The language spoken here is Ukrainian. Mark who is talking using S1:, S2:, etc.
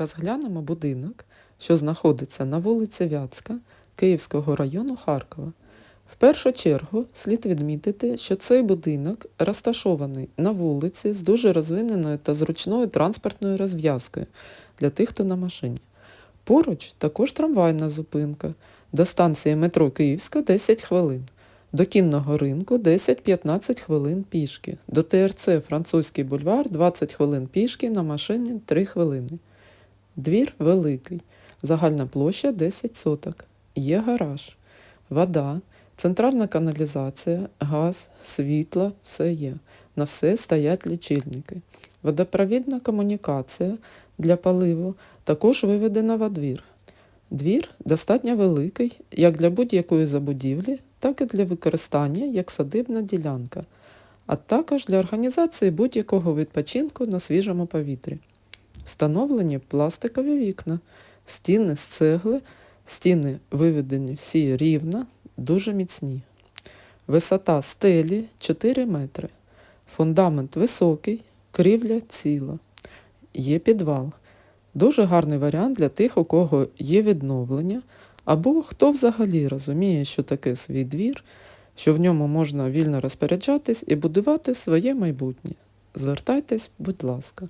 S1: Розглянемо будинок, що знаходиться на вулиці Вятська Київського району Харкова. В першу чергу слід відмітити, що цей будинок розташований на вулиці з дуже розвиненою та зручною транспортною розв'язкою для тих, хто на машині. Поруч також трамвайна зупинка. До станції метро Київська 10 хвилин. До кінного ринку 10-15 хвилин пішки. До ТРЦ Французький бульвар 20 хвилин пішки, на машині 3 хвилини. Двір великий. Загальна площа 10 соток. Є гараж. Вода, центральна каналізація, газ, світло, все є. На все стоять лічильники. Водопровідна комунікація для поливу також виведена во двір. Двір достатньо великий як для будь-якої забудівлі, так і для використання як садибна ділянка, а також для організації будь-якого відпочинку на свіжому повітрі. Встановлені пластикові вікна, стіни з цегли, стіни виведені всі рівно, дуже міцні. Висота стелі 4 метри. Фундамент високий, крівля ціла. Є підвал. Дуже гарний варіант для тих, у кого є відновлення, або хто взагалі розуміє, що таке свій двір, що в ньому можна вільно розпоряджатись і будувати своє майбутнє. Звертайтесь, будь ласка.